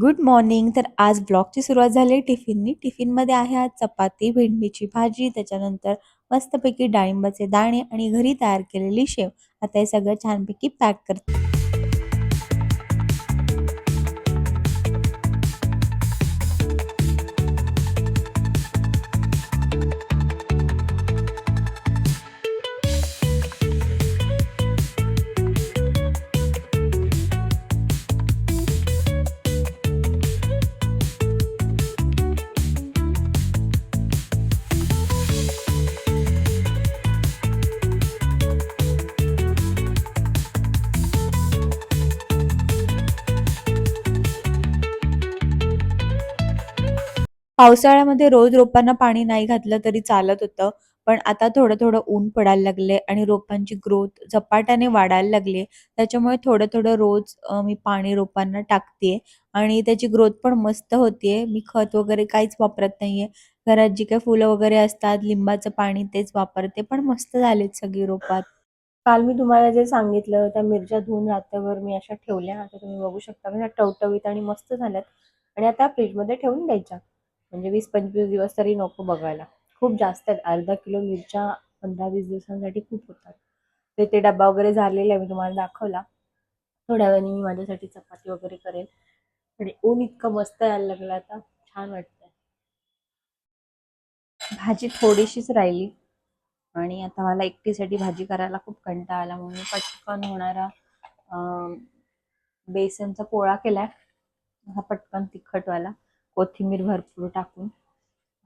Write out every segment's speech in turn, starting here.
Good morning. तर आज ब्लॉगची सुरुवात झाली आहे टिफिननी. टिफिनमध्ये आहे आज चपाती भेंडीची भाजी त्याच्यानंतर मस्तपैकी डाळिंबाचे दाणे आणि घरी तयार केलेली शेव. आता हे सगळं छानपैकी पॅक करते. पावसाळ्यामध्ये रोज रोपांना पाणी नाही घातलं तरी चालत होतं पण आता थोडं थोडं ऊन पडायला लागले आणि रोपांची ग्रोथ झपाट्याने वाढायला लागली. त्याच्यामुळे थोडं थोडं रोज मी पाणी रोपांना टाकते आणि त्याची ग्रोथ पण मस्त होतीये. मी खत वगैरे काहीच वापरत नाहीये. घरात जी काही फुलं वगैरे असतात लिंबाचं पाणी तेच वापरते पण मस्त झालेत सगळी रोपात. काल मी तुम्हाला जे सांगितलं त्या मिरच्या धुवून रात्रभर मी अशा ठेवल्या. आता तुम्ही बघू शकता म्हणजे टवटवीत आणि मस्त झाल्यात. आणि आता फ्रीजमध्ये ठेवून द्यायच्या. म्हणजे वीस पंचवीस दिवस तरी नको बघायला. खूप जास्त आहेत. अर्धा किलो मिरच्या पंधरा वीस दिवसांसाठी खूप होतात. ते ते डबा वगैरे झालेला आहे मी तुम्हाला दाखवला. थोड्या वेळाने मी माझ्यासाठी चपाती वगैरे करेल आणि ऊन इतकं मस्त यायला लागलं आता. छान वाटतंय. भाजी थोडीशीच राहिली. आणि आता मला एकटीसाठी भाजी करायला खूप कंटाळा आला. म्हणून पटकन होणारा बेसनचा पोळा केलाय. हा पटकन तिखटवाला. कोथिंबीर भरपूर टाकून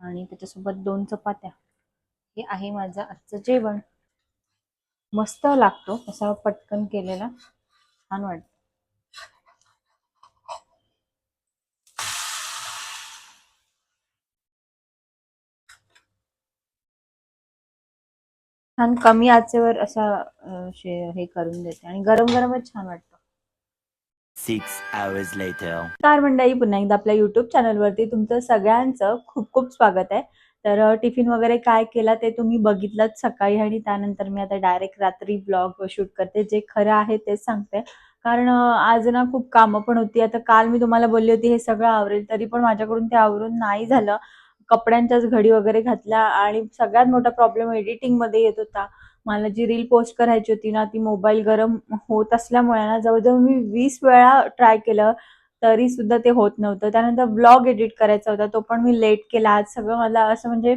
आणि त्याच्यासोबत दोन चपात्या. हे आहे माझं आजचं जेवण. मस्त लागतो असा पटकन केलेला. छान वाटतं. छान कमी आचेवर असा हे करून देते. आणि गरम गरमच छान वाटतं. Six hours later. नमस्कार मंडळी पुन्हा एकदा आपल्या युट्यूब चॅनलवरती तुमचं सगळ्यांचं खूप खूप स्वागत आहे. तर टिफिन वगैरे काय केला ते तुम्ही बघितलंच सकाळी आणि त्यानंतर मी आता डायरेक्ट रात्री ब्लॉग शूट करते. जे खरं आहे तेच सांगते. कारण आज ना खूप कामं पण होती. आता काल मी तुम्हाला बोलली होती हे सगळं आवरेल तरी पण माझ्याकडून ते आवरून नाही झालं. कपड्यांच्याच घडी वगैरे घातल्या आणि सगळ्यात मोठा प्रॉब्लेम एडिटिंगमध्ये येत होता. मला जी रील पोस्ट करायची होती ना ती मोबाईल गरम होत असल्यामुळे ना जवळजवळ मी वीस वेळा ट्राय केलं तरी सुद्धा ते होत नव्हतं. त्यानंतर ब्लॉग एडिट करायचा होता तो पण मी लेट केला. आज सगळं मला असं म्हणजे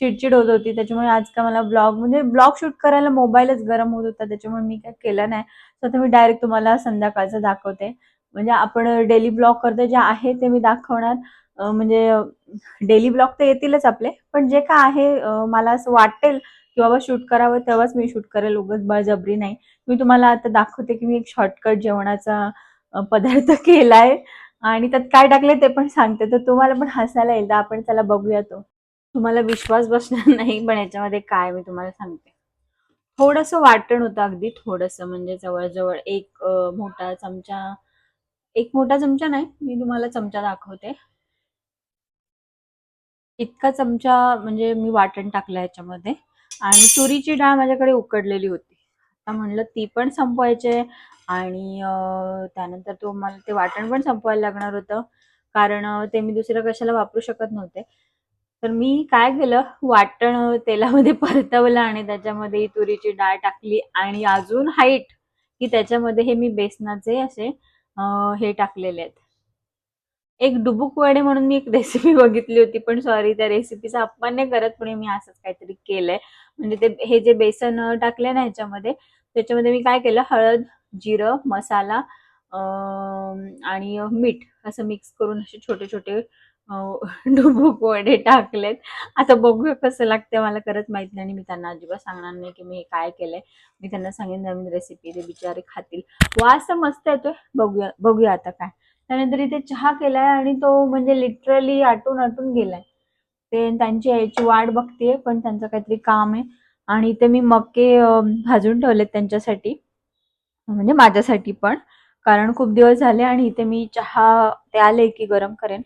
चिडचिड होत होती. त्याच्यामुळे आज का मला ब्लॉग म्हणजे ब्लॉग शूट करायला मोबाईलच गरम होत होता. त्याच्यामुळे मी काय केलं नाही. तर आता मी डायरेक्ट तुम्हाला संध्याकाळचं दाखवते. म्हणजे आपण डेली ब्लॉग करतो जे आहे ते मी दाखवणार. म्हणजे डेली ब्लॉग तर येतीलच आपले. पण जे काय आहे मला असं वाटेल की बाबा शूट करावं तेव्हाच मी शूट करेल उगच बळजबरी नाही. मी तुम्हाला आता दाखवते की मी एक शॉर्टकट जेवणाचा पदार्थ केलाय आणि त्यात काय टाकले ते पण सांगते. तर तुम्हाला पण हसायला येईल. तर आपण त्याला बघूया तो. तुम्हाला विश्वास बसणार नाही पण याच्यामध्ये काय मी तुम्हाला सांगते. थोडंसं वाटण होतं अगदी थोडंसं. म्हणजे जवळजवळ एक मोठा चमचा एक मोठा चमचा नाही मी तुम्हाला चमचा दाखवते. इतका चमचा म्हणजे मी वाटण टाकलं याच्यामध्ये. आणि तुरीची डाळ माझ्याकडे उकडलेली होती. आता म्हणलं ती पण संपवायचे आणि त्यानंतर तो मला ते वाटण पण संपवायला लागणार होतं. कारण ते मी दुसरं कशाला वापरू शकत नव्हते. तर मी काय केलं वाटण तेलामध्ये परतवलं आणि त्याच्यामध्ये तुरीची डाळ टाकली आणि अजून हाईट की त्याच्यामध्ये हे मी बेसनाचे असे हे टाकलेले आहेत. एक डुबुक वडे म्हणून मी एक रेसिपी बघितली होती पण सॉरी त्या रेसिपीचा अपमान नाही करत पण मी असंच काहीतरी केलंय. म्हणजे ते हे जे बेसन टाकले ना ह्याच्यामध्ये त्याच्यामध्ये मी काय केलं हळद जिरं मसाला आणि मीठ असं मिक्स करून असे छोटे छोटे डुबुक वडे टाकलेत. आता बघूया कसं लागते मला खरंच माहीत नाही आणि मी त्यांना अजिबात सांगणार नाही की मी हे काय केलंय. मी त्यांना सांगेन नवीन रेसिपी ते बिचारे खातील. वास मस्त येतोय बघूया बघूया आता काय. त्यानंतर इथे चहा केलाय आणि तो म्हणजे लिटरली आटून आटून गेलाय. ते त्यांची यायची वाट बघतेय पण त्यांचं काहीतरी काम आहे. आणि इथे मी मक्के भाजून ठेवलेत त्यांच्यासाठी. म्हणजे माझ्यासाठी पण. कारण खूप दिवस झाले आणि इथे मी चहा ते आले की गरम करेन.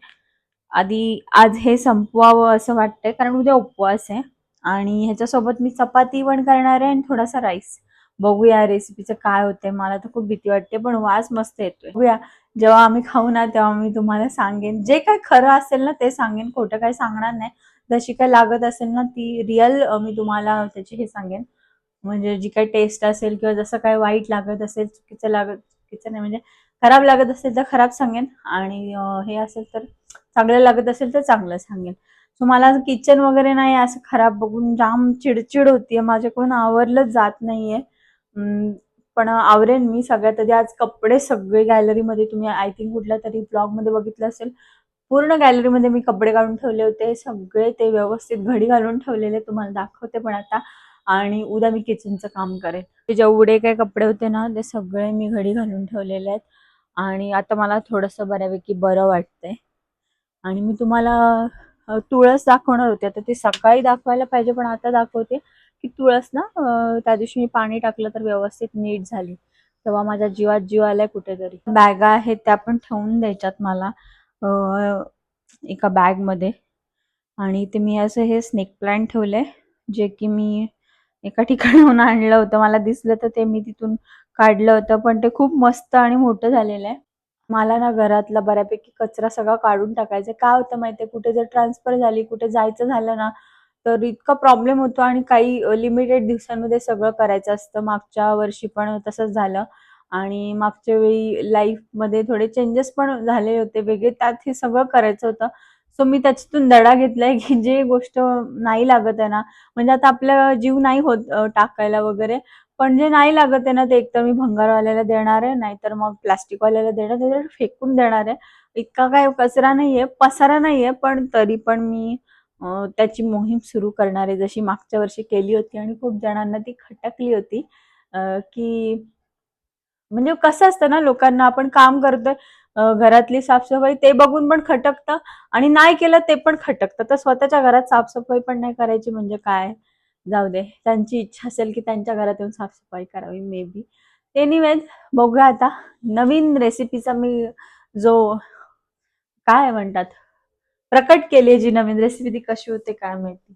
आधी आज हे संपवावं असं वाटतंय कारण उद्या उपवास आहे. आणि ह्याच्यासोबत मी चपाती पण करणार आहे आणि थोडासा राईस बघूया रेसिपीचं काय होतंय. मला तर खूप भीती वाटते पण वास मस्त येतोय. बघूया जेव्हा आम्ही खाऊ ना तेव्हा मी तुम्हाला सांगेन. जे काय खरं असेल ना ते सांगेन. खोटं काही सांगणार नाही. जशी काय लागत असेल ना ती रिअल मी तुम्हाला त्याची हे सांगेन. म्हणजे जी काही टेस्ट असेल किंवा जसं काय वाईट लागत असेल चुकीचं लागत चुकीचं नाही. म्हणजे खराब लागत असेल तर खराब सांगेन. आणि हे असेल तर चांगलं लागत असेल तर चांगलं सांगेन. सो मला किचन वगैरे नाही असं खराब बघून जाम चिडचिड होतीये. माझ्याकडून आवरलंच जात नाहीये. पण आवरेन मी सगळ्यात आधी आज कपडे सगळे गॅलरीमध्ये तुम्ही आय थिंक कुठल्या तरी ब्लॉगमध्ये बघितलं असेल पूर्ण गॅलरीमध्ये मी कपडे काढून ठेवले होते सगळे ते व्यवस्थित घडी घालून ठेवलेले तुम्हाला दाखवते पण आता आणि उद्या मी किचनचं काम करेन. ते जेवढे काही कपडे होते ना ते सगळे मी घडी घालून ठेवलेले आहेत आणि आता मला थोडंसं बऱ्यापैकी बरं वाटतंय. आणि मी तुम्हाला तुळस दाखवणार होते आता ते सकाळी दाखवायला पाहिजे पण आता दाखवते. की तुळस ना त्या दिवशी मी पाणी टाकलं तर व्यवस्थित नीट झाली. तेव्हा माझ्या जीवात जीव आलाय कुठेतरी. बॅगा आहेत त्या पण ठेवून द्यायच्यात मला एका एका बॅगमध्ये. आणि ते मी असं हे स्नेक प्लांट ठेवलंय जे की मी एका ठिकाणाहून आणलं होतं. मला दिसलं तर ते मी तिथून काढलं होतं पण ते खूप मस्त आणि मोठं झालेलं आहे. मला ना घरातला बऱ्यापैकी कचरा सगळा काढून टाकायचा काय होतं माहितीये? कुठे जर ट्रान्सफर झाली कुठे जायचं झालं ना तर इतका प्रॉब्लेम होतो आणि काही लिमिटेड दिवसांमध्ये सगळं करायचं असतं. मागच्या वर्षी पण तसंच झालं. आणि मागच्या वेळी लाईफमध्ये थोडे चेंजेस पण झाले होते. वेगळे त्यात हे सगळं करायचं होतं. सो मी त्याच्यातून धडा घेतलाय की जे गोष्ट नाही लागत आहे ना म्हणजे आता आपला जीव नाही होत टाकायला वगैरे. पण जे नाही लागत आहे ना ते एकतर मी भंगारवाल्याला देणार आहे नाहीतर मग प्लास्टिकवाल्याला देणार फेकून देणार आहे. इतका काय कचरा नाहीये पसारा नाहीये पण तरी पण मी त्याची मोहीम सुरू करणारे जशी मागच्या वर्षी केली होती आणि खूप जणांना ती खटकली होती की म्हणजे कसं असतं ना लोकांना आपण काम करतोय घरातली साफसफाई ते बघून पण खटकतं आणि नाही केलं ते पण खटकतं. तर स्वतःच्या घरात साफसफाई पण नाही करायची म्हणजे काय? जाऊ दे. त्यांची इच्छा असेल की त्यांच्या घरात येऊन साफसफाई करावी मे बी. एनिवेज बघूया आता. नवीन रेसिपीचा मी जो काय म्हणतात? प्रकट केली जी नवीन रेसिपी ती कशी होते काय माहिती?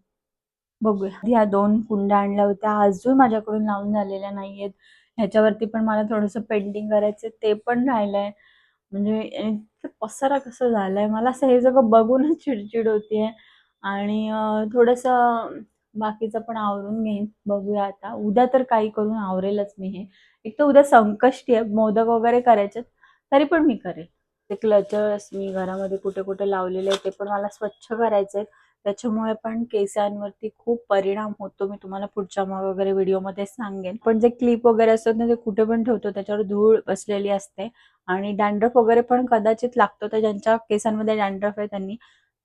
बघूया. ह्या दोन कुंड्या आणल्या होत्या. अजून माझ्याकडून लावून झालेल्या नाहीयेत. ह्याच्यावरती पण मला थोडंसं पेंटिंग करायचं ते पण राहिलंय. म्हणजे इतकं पसारा कसं झालाय? मला असं हे सगळं बघूनच चिडचिड होतीये. आणि थोडंसं बाकीचं पण आवरून घेईन. बघूया आता. उद्या तर काही करून आवरेलच मी हे. एक तर उद्या संकष्टी आहे मोदक वगैरे करायचे तरी पण मी करेन ते क्लचर्स मी घरामध्ये कुठे कुठे लावलेले आहे ते पण मला स्वच्छ करायचे त्याच्यामुळे पण केसांवरती खूप परिणाम होतो. मी तुम्हाला पुढच्या मग वगैरे व्हिडिओमध्ये सांगेन. पण जे क्लिप वगैरे असतात ना ते कुठे पण ठेवतो त्याच्यावर धूळ बसलेली असते. आणि डॅन्ड्रफ वगैरे पण कदाचित लागतो तर ज्यांच्या केसांमध्ये डॅन्ड्रफ आहे त्यांनी.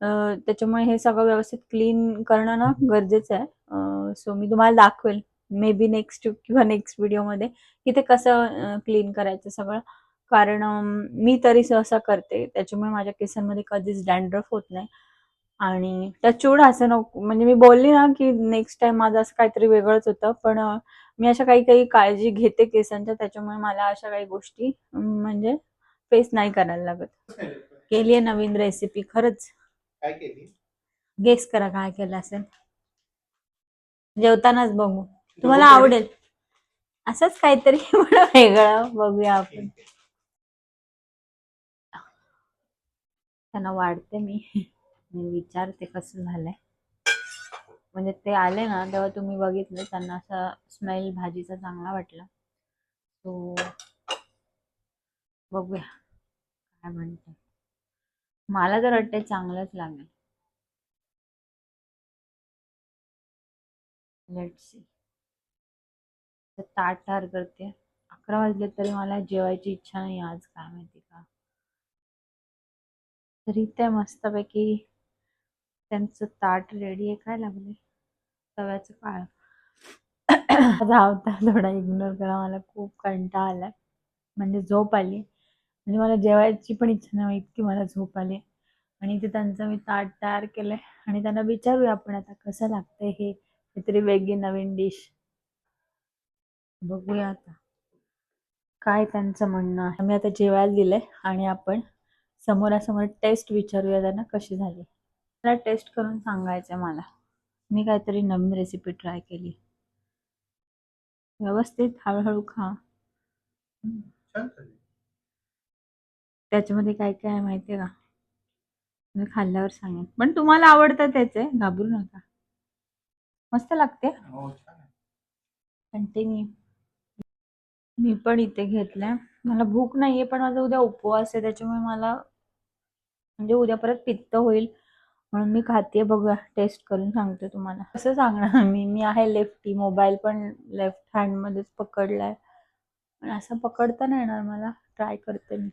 त्याच्यामुळे हे सगळं व्यवस्थित क्लीन करणं ना गरजेचं आहे. सो मी तुम्हाला दाखवेल. मे बी नेक्स्ट किंवा नेक्स्ट व्हिडिओमध्ये की ते कसं क्लीन करायचं सगळं. कारण मी तरी सहसा करते. त्याच्यामुळे माझ्या केसांमध्ये कधीच डॅन्ड्रफ होत नाही. आणि त्या चूड असं नको. म्हणजे मी बोलली ना की नेक्स्ट टाइम माझं असं काहीतरी वेगळंच होतं. पण मी अशा काही काही काळजी घेते केसांच्या. त्याच्यामुळे मला अशा काही गोष्टी म्हणजे फेस नाही करायला लागत. केली आहे नवीन रेसिपी खरंच. गेस करा काय केलं असेल. जेवतानाच बघू. तुम्हाला आवडेल. असंच काहीतरी वेगळं बघूया आपण. त्यांना वाढते मी. मी विचारते कसं झालंय. म्हणजे ते आले ना तेव्हा तुम्ही बघितलं त्यांना असा स्मेल भाजीचा चांगला वाटला. सो बघूया. काय म्हणते. मला तर वाटतंय चांगलंच लागेल. लेट सी ताट तार करते. अकरा वाजले तरी मला जेवायची इच्छा नाही आज काय माहिती का? तरी ते मस्तपैकी त्यांचं ताट रेडी आहे काय लागले तव्याचं काळ. धावता थोडा इग्नोर करा मला खूप कंटाळा आलाय. म्हणजे झोप आली. म्हणजे मला जेवायची पण इच्छा नाही इतकी मला झोप आली. आणि ते त्यांचं मी ताट तयार केलंय. आणि त्यांना विचारूया आपण आता कसं लागतंय हे काहीतरी वेगळी नवीन डिश बघूया आता. काय त्यांचं म्हणणं आहे. मी आता जेवायला दिलंय आणि आपण समोरासमोर टेस्ट विचारूया त्यांना कशी झाली. मला टेस्ट करून सांगायचं मला. मी काहीतरी नवीन रेसिपी ट्राय केली. व्यवस्थित हळूहळू खा. त्याच्यामध्ये काय काय आहे माहितीये का? मी खाल्ल्यावर सांगेन. पण तुम्हाला आवडतं त्याचे घाबरू नका. मस्त लागते. हो. कंटिन्यू मी पण इथे घेतलंय. मला भूक नाहीये पण माझा उद्या उपवास आहे त्याच्यामुळे मला म्हणजे उद्या परत पित्त होईल म्हणून मी खाते बघूया टेस्ट करून सांगते तुम्हाला. असं सांगणार मी? मी आहे लेफ्टी मोबाईल पण लेफ्ट हँडमध्येच पकडलाय. पण असं पकडता नाही येणार मला. ट्राय करते मी.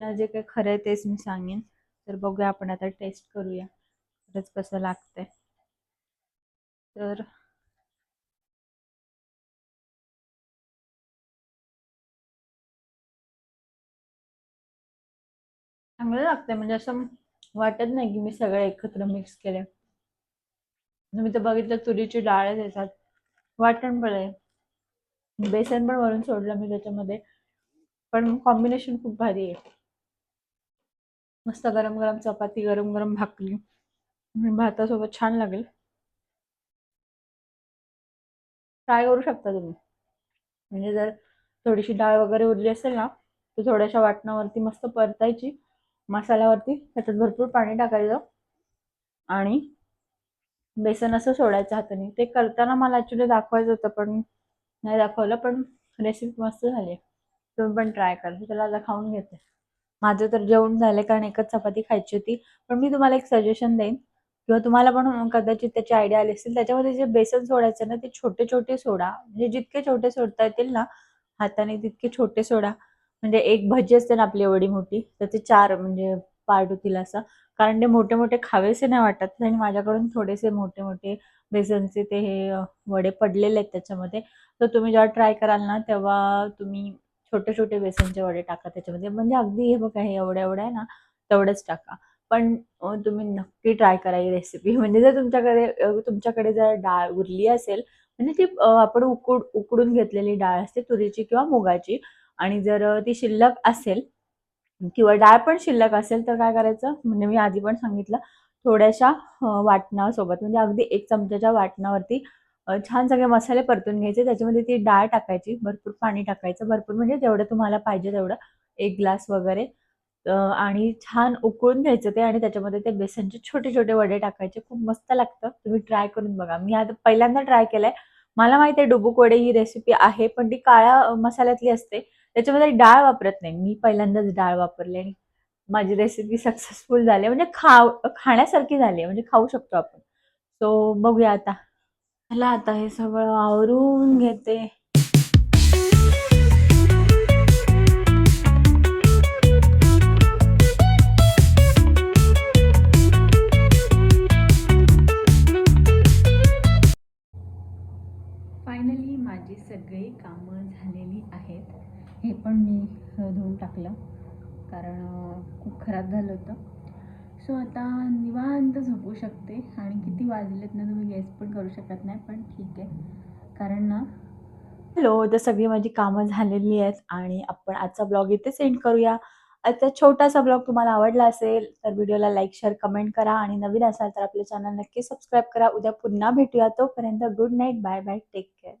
जे काही खरं आहे तेच मी सांगेन. तर बघूया आपण आता टेस्ट करूया. खरंच कसं लागतंय. तर चांगलं लागतंय. म्हणजे असं वाटत नाही की मी सगळे एकत्र मिक्स केले मी तर बघितलं तुरीची डाळ येतात त्याच्यात. वाटण पण आहे. बेसन पण वरून सोडलं मी त्याच्यामध्ये. पण कॉम्बिनेशन खूप भारी आहे. मस्त गरम गरम चपाती गरम गरम भाकरी. भातासोबत छान लागेल. ट्राय करू शकता तुम्ही. म्हणजे जर थोडीशी डाळ वगैरे उरली असेल ना तर थोड्याशा वाटणावरती मस्त परतायची. मसाल्यावरती त्याच्यात भरपूर पाणी टाकायचं. आणि बेसन असं सोडायचं हाताने. ते करताना मला ॲक्च्युली दाखवायचं होतं पण नाही दाखवलं पण रेसिपी मस्त झाली. तुम्ही पण ट्राय करा. त्याला आता खाऊन घेते. माझं तर जेवण झालं कारण एकच चपाती खायची होती. पण मी तुम्हाला एक सजेशन देईन. किंवा तुम्हाला पण कदाचित त्याची आयडिया आली असेल त्याच्यामध्ये जे बेसन सोडायचं ना ते छोटे छोटे सोडा. म्हणजे जितके छोटे सोडता येतील ना हाताने तितके छोटे सोडा. म्हणजे एक भजी असते ना आपली एवढी मोठी त्याचे चार म्हणजे पार्ट होतील असं. कारण ते मोठे मोठे खावेसे नाही वाटत आणि माझ्याकडून थोडेसे मोठे मोठे बेसनचे ते हे वडे पडलेले आहेत त्याच्यामध्ये. तर तुम्ही जेव्हा ट्राय कराल ना तेव्हा तुम्ही छोटे छोटे बेसनचे वडे टाका त्याच्यामध्ये. म्हणजे अगदी हे बघा हे एवढं एवढं आहे ना तेवढंच टाका. पण तुम्ही नक्की ट्राय करा ही रेसिपी म्हणजे जर तुमच्याकडे तुमच्याकडे जर डाळ उरली असेल म्हणजे ती आपण उकड उकडून घेतलेली डाळ असते तुरीची किंवा मुगाची आणि जर ती शिल्लक असेल किंवा डाळ पण शिल्लक असेल तर काय करायचं? म्हणजे मी आधी पण सांगितलं थोड्याशा वाटणासोबत म्हणजे अगदी एक चमच्याच्या वाटणावरती छान सगळे मसाले परतून घ्यायचे. त्याच्यामध्ये ती डाळ टाकायची भरपूर पाणी टाकायचं. भरपूर म्हणजे जेवढं तुम्हाला पाहिजे तेवढं. एक ग्लास वगैरे आणि छान उकळून घ्यायचं ते आणि त्याच्यामध्ये ते बेसनचे छोटे छोटे वडे टाकायचे. खूप मस्त लागतं. तुम्ही ट्राय करून बघा. मी आता पहिल्यांदा ट्राय केलाय. मला माहिती आहे डुबुक वडे ही रेसिपी आहे पण ती काळ्या मसाल्यातली असते. त्याच्यामध्ये डाळ वापरत नाही. मी पहिल्यांदाच डाळ वापरली आणि माझी रेसिपी सक्सेसफुल झाली. म्हणजे खाव खाण्यासारखी झाली म्हणजे खाऊ शकतो आपण. सो बघूया आता. मला आता हे सगळं आवरून घेते. हे पण मी धुवून टाकलं. कारण खूप खराब झालं होतं. सो आता निवांत झोपू शकते. आणि किती वाजलेत ना तुम्ही गेस पण करू शकत नाही पण ठीक आहे. कारण ना हॅलो तर सगळी माझी कामं झालेली आहेत आणि आपण आजचा ब्लॉग इथे सेंड करूया. आजचा छोटासा ब्लॉग तुम्हाला आवडला असेल तर व्हिडिओला लाईक शेअर कमेंट करा. आणि नवीन असाल तर आपलं चॅनल नक्की सबस्क्राईब करा. उद्या पुन्हा भेटूया. तोपर्यंत good night bye bye take care